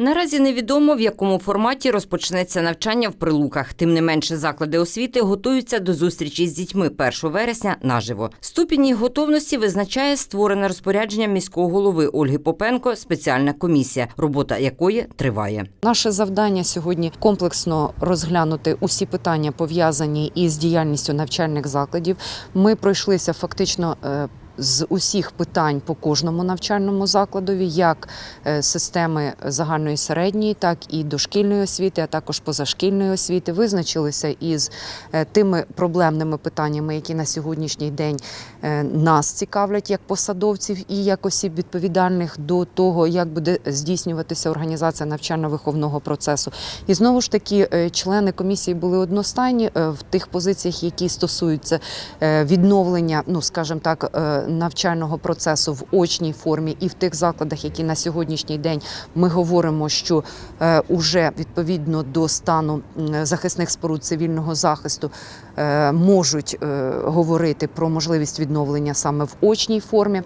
Наразі невідомо, в якому форматі розпочнеться навчання в прилуках. Тим не менше, заклади освіти готуються до зустрічі з дітьми 1 вересня наживо. Ступінь їх готовності визначає створене розпорядженням міського голови Ольги Попенко спеціальна комісія, робота якої триває. Наше завдання сьогодні комплексно розглянути усі питання пов'язані із діяльністю навчальних закладів. Ми пройшлися фактично. З усіх питань по кожному навчальному закладові, як е, системи загальної середньої, так і дошкільної освіти, а також позашкільної освіти, визначилися із е, тими проблемними питаннями, які на сьогоднішній день е, нас цікавлять як посадовців і як осіб відповідальних до того, як буде здійснюватися організація навчально-виховного процесу. І знову ж таки, члени комісії були одностайні в тих позиціях, які стосуються відновлення, ну скажімо так, навчального процесу в очній формі і в тих закладах, які на сьогоднішній день ми говоримо, що е, уже відповідно до стану захисних споруд цивільного захисту е, можуть е, говорити про можливість відновлення саме в очній формі.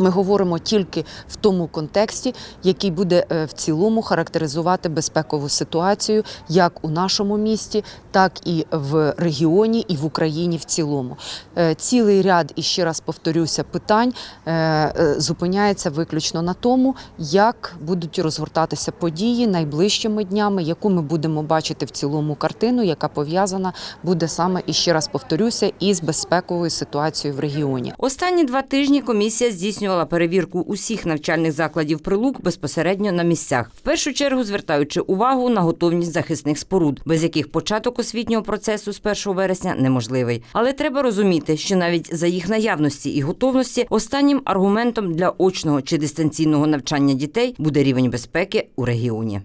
Ми говоримо тільки в тому контексті, який буде е, в цілому характеризувати безпекову ситуацію як у нашому місті, так і в регіоні, і в Україні в цілому. Е, Цілий ряд, і ще раз повторюся, питань е, зупиняється виключно на тому, як будуть розгортатися події найближчими днями, яку ми будемо бачити в цілому картину, яка пов'язана буде саме і ще раз повторюся із безпековою ситуацією в регіоні. Останні два тижні комісія здійснювала перевірку усіх навчальних закладів прилук безпосередньо на місцях, в першу чергу звертаючи увагу на готовність захисних споруд, без яких початок освітнього процесу з 1 вересня неможливий. Але треба розуміти, що навіть за їх наявності і готовності останнім аргументом для очного чи дистанційного навчання дітей буде рівень безпеки у регіоні.